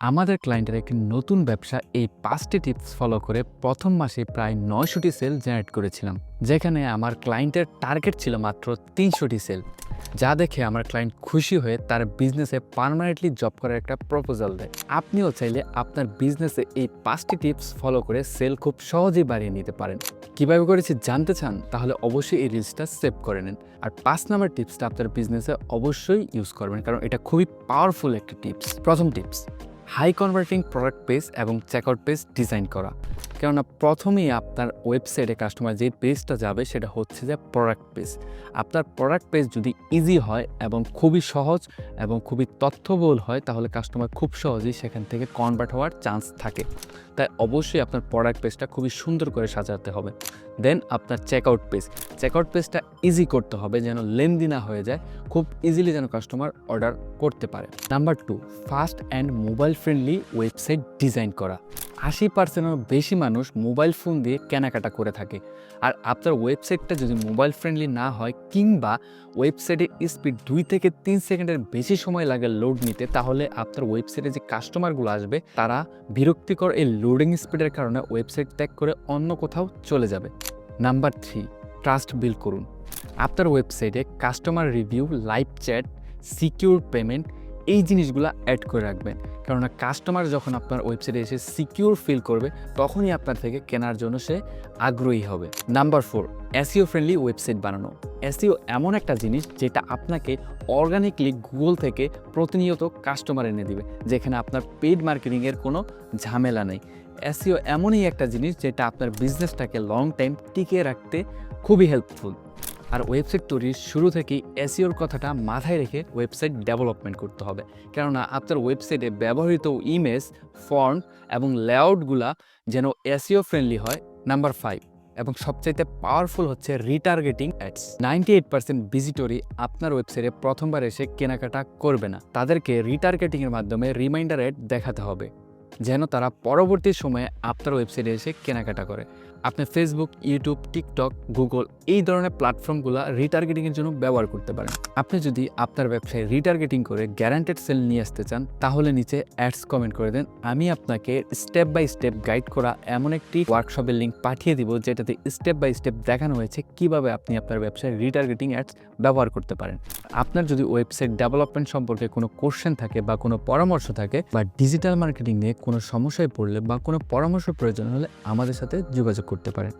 আমাদের ক্লায়েন্টের একটি নতুন ব্যবসা এই পাঁচটি টিপস ফলো করে প্রথম মাসে প্রায় নয়শোটি সেল জেনারেট করেছিলাম। যেখানে আমার ক্লায়েন্টের টার্গেট ছিল মাত্র তিনশোটি সেল যা দেখে আমার ক্লায়েন্ট খুশি হয়ে তার বিজনেসে পার্মানেন্টলি জব করার একটা প্রপোজাল দেয়। আপনিও চাইলে আপনার বিজনেসে এই পাঁচটি টিপস ফলো করে সেল খুব সহজেই বাড়িয়ে নিতে পারেন। কীভাবে করেছি জানতে চান? তাহলে অবশ্যই এই রিলসটা সেভ করে নিন। আর পাঁচ নাম্বার টিপসটা আপনার বিজনেসে অবশ্যই ইউজ করবেন, কারণ এটা খুবই পাওয়ারফুল একটা টিপস প্রথম tips high converting product page এবং চেকআউট পেজ ডিজাইন করা। কেননা প্রথমেই আপনার ওয়েবসাইটে কাস্টমার যে পেজটা যাবে সেটা হচ্ছে যে প্রোডাক্ট পেজ আপনার প্রোডাক্ট পেজ যদি ইজি হয় এবং খুবই সহজ এবং খুবই তথ্যবহুল হয়, তাহলে কাস্টমার খুব সহজেই সেখান থেকে কনভার্ট হওয়ার চান্স থাকে। তাই অবশ্যই আপনার প্রোডাক্ট পেজটা খুবই সুন্দর করে সাজাতে হবে। দেন আপনার চেকআউট পেজ চেকআউট পেজটা ইজি করতে হবে যেন লেনদি না হয়ে যায়। খুব ইজিলি যেন কাস্টমার অর্ডার করতে পারে। Number two fast and mobile friendly website design করা। আশি পার্সেন্টেরও বেশি মানুষ মোবাইল ফোন দিয়ে কেনাকাটা করে থাকে। আর আপনার ওয়েবসাইটটা যদি মোবাইল ফ্রেন্ডলি না হয় কিংবা ওয়েবসাইটের স্পিড দুই থেকে তিন সেকেন্ডের বেশি সময় লাগে লোড নিতে, তাহলে আপনার ওয়েবসাইটে যে কাস্টমারগুলো আসবে, তারা বিরক্তিকর এই লোডিং স্পিডের কারণে ওয়েবসাইট ত্যাগ করে অন্য কোথাও চলে যাবে। নাম্বার থ্রি ট্রাস্ট বিল্ড করুন। আপনার ওয়েবসাইটে customer review live chat secure payment এই জিনিসগুলো অ্যাড করে রাখবেন। কেননা কাস্টমার যখন আপনার ওয়েবসাইটে এসে সিকিউর ফিল করবে, তখনই আপনার থেকে কেনার জন্য সে আগ্রহী হবে। Number four SEO friendly website বানানো। এসিও এমন একটা জিনিস যেটা আপনাকে অর্গানিকলি গুগল থেকে প্রতিনিয়ত কাস্টমার এনে দিবে, যেখানে আপনার পেড মার্কেটিংয়ের কোনো ঝামেলা নেই। এসিও এমনই একটা জিনিস যেটা আপনার বিজনেসটাকে লং টাইম টিকিয়ে রাখতে খুবই হেল্পফুল আর ওয়েবসাইট তৈরির শুরু থেকেই এসিওর কথাটা মাথায় রেখে ওয়েবসাইট ডেভেলপমেন্ট করতে হবে। কেননা আপনার ওয়েবসাইটে ব্যবহৃত ইমেজ, ফর্ম এবং লেআউটগুলা যেন এসিও ফ্রেন্ডলি হয়, নাম্বার ফাইভ। এবং সবচাইতে পাওয়ারফুল হচ্ছে retargeting ads. Ninety eight percent ভিজিটরই আপনার ওয়েবসাইটে প্রথমবার এসে কেনাকাটা করবে না। তাদেরকে রিটার্গেটিংয়ের মাধ্যমে রিমাইন্ডার অ্যাড দেখাতে হবে। যেন তারা পরবর্তী সময়ে আপনার ওয়েবসাইটে এসে কেনাকাটা করে। আপনি ফেসবুক ইউটিউব টিকটক গুগল এই ধরনের প্ল্যাটফর্মগুলো রিটার্গেটিংয়ের জন্য ব্যবহার করতে পারেন। আপনি যদি আপনার ব্যবসায় রিটার্গেটিং করে গ্যারান্টেড সেল নিয়ে আসতে চান, তাহলে নিচে অ্যাডস কমেন্ট করে দেন। আমি আপনাকে স্টেপ বাই স্টেপ গাইড করা এমন একটি ওয়ার্কশপের লিঙ্ক পাঠিয়ে দিব, যেটাতে স্টেপ বাই স্টেপ দেখানো হয়েছে কীভাবে আপনি আপনার ব্যবসায় রিটার্গেটিং অ্যাডস ব্যবহার করতে পারেন। আপনার যদি ওয়েবসাইট ডেভেলপমেন্ট সম্পর্কে কোনো কোশ্চেন থাকে বা কোনো পরামর্শ থাকে বা ডিজিটাল মার্কেটিং নিয়ে কোনো সমস্যায় পড়লে বা কোনো পরামর্শ প্রয়োজন হলে আমাদের সাথে যোগাযোগ করতে পারেন।